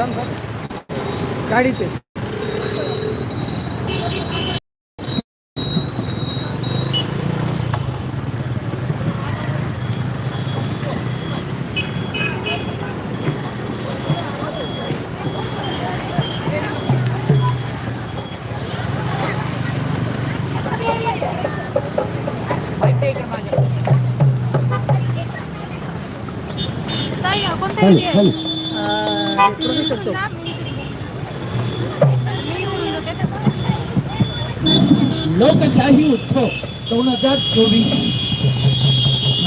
सांग सांग गाडीचे लोकशाही उत्सव दोन हजार चोवीस.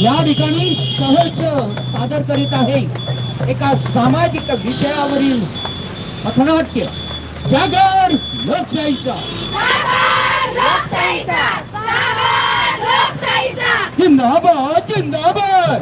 या ठिकाणी सहर्ष सादर करीत आहे एका सामाजिक विषयावरील पथनाट्य. जागर लोकशाहीचा. जिंदाबाद जिंदाबाद.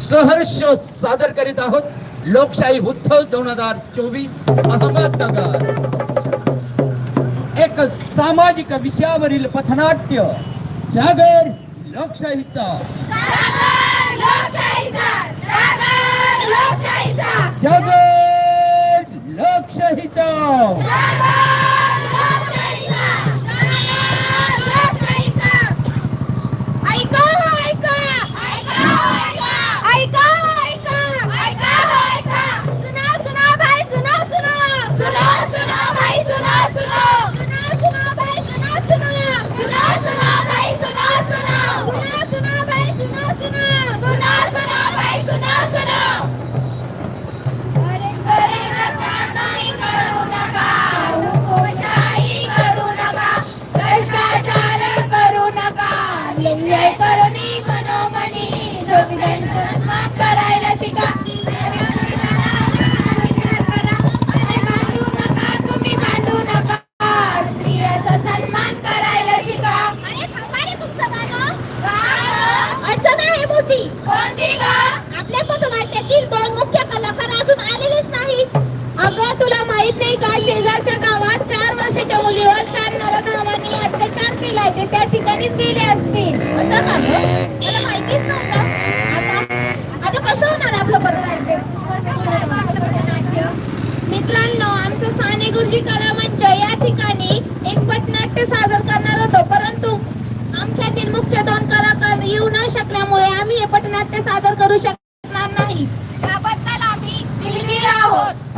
सहर्ष सादर करीत आहोत लोकशाही उत्सव दोन हजार चोवीस अहमदनगर. एक सामाजिक विषयावरील पथनाट्य जागर लोकशाहीचा! जागर लोकशाहीचा. अत्याचार केलाय ते त्या ठिकाणीच गेले असतील. असं का मला माहितीच नव्हतं. आता आता कसं होणार आपलं पथनाट्य? कसं होणार बा आपलं पथनाट्य? मित्रांनो आमचं साने गुरुजी कला मंच या ठिकाणी एक पटनाट्य सादर करणार होतो. परंतु आमच्यातील मुख्य दोन कलाकार येऊ न शकल्यामुळे आम्ही हे पटनाट्य सादर करू शकणार नाही. त्याबद्दल आम्ही दिलगीर आहोत.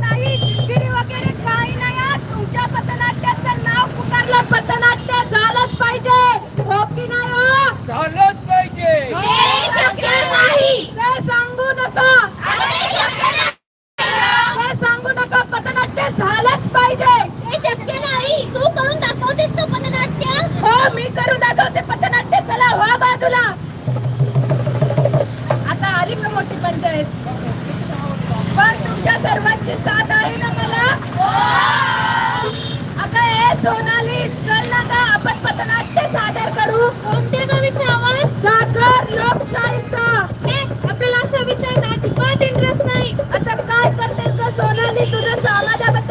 नाही दिलगिरी वगैरे काही नाही. तुमच्या पथनाट्याचं नाव पुकारलं झालंच पाहिजे. हो की नाही हो? झालंच पाहिजे. हे शक्य नाही. ते सांगू नका. ते सांगू नका पथनाट्य झालंच पाहिजे. हे शक्य नाही. तू करून दाखवतेस तो पथनाट्य? हो मी करून दाखवते पथनाट्य. चला व्हा बाजूला. आता आली का मोठी पंचायत? पण तुमच्या सर्वांची साथ आहे ना मला? हे. सोनाली चल ना का आपण पथनाट्य सादर करू. कोणत्या का विषयावर साखर लोकशाहीचा. आपल्याला अशा विषयात अजिबात इंटरेस्ट नाही. आता काय करते का सोनाली? तुझं समाजाबद्दल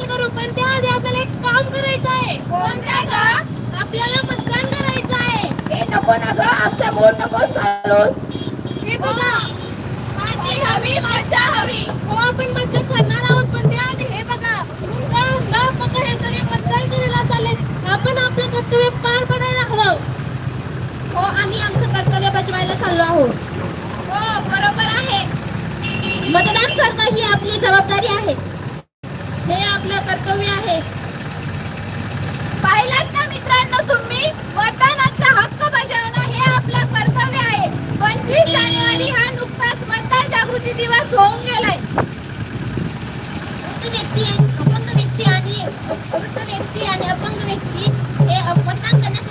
धमाल करू पण त्याआधी आपल्याला एक काम करायचं आहे. कोणत्या ग आपल्याला मतदान करायचं आहे. हे नको ना ग आमचा मूड नको चालूस हे बघा माझी हवी मज्जा हवी. हो आपण मज्जा करणार आहोत पण त्याआधी हे बघा. हुंडा हुंडा पकड हे सगळे मतदान करायला चालले. आपण आपलं कर्तव्य पार पडायला हवं. हो आम्ही आमचं कर्तव्य बजवायला चाललो आहोत. हो बरोबर आहे. मतदान करणं ही आपली जबाबदारी आहे हे आपलं कर्तव्य आहे पाहिलात ना मित्रांनो तुम्ही मतदानाचा हक्क बजावणं हे आपलं कर्तव्य आहे पंचवीस जानेवारी हा नुकताच मतदार जागृती दिवस होऊन गेलाय. वृद्ध व्यक्ती अपंग व्यक्ती आणि वृद्ध व्यक्ती आणि अपंग व्यक्ती हे मतदान करण्यासाठी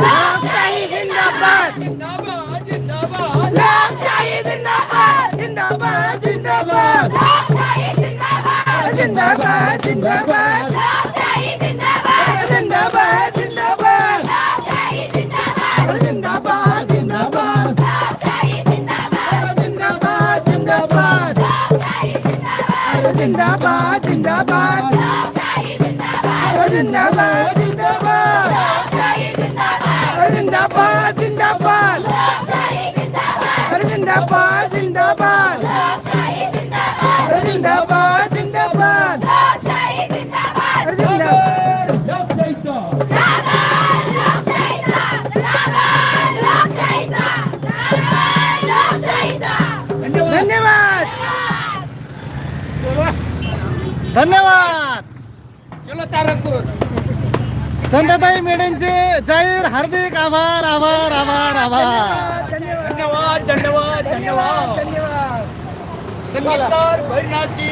نعم شهيد النبات. زنداباد زنداباد نعم شهيد النبات. زنداباد زنداباد نعم شهيد النبات. زنداباد زنداباد धन्यवाद. चलो तारकपूर. संध्याताई मेडेंचे जाहीर हार्दिक आभार आभार आभार आभार. धन्यवाद धन्यवाद धन्यवाद. धन्यवाद संगीतकार भैरनाथजी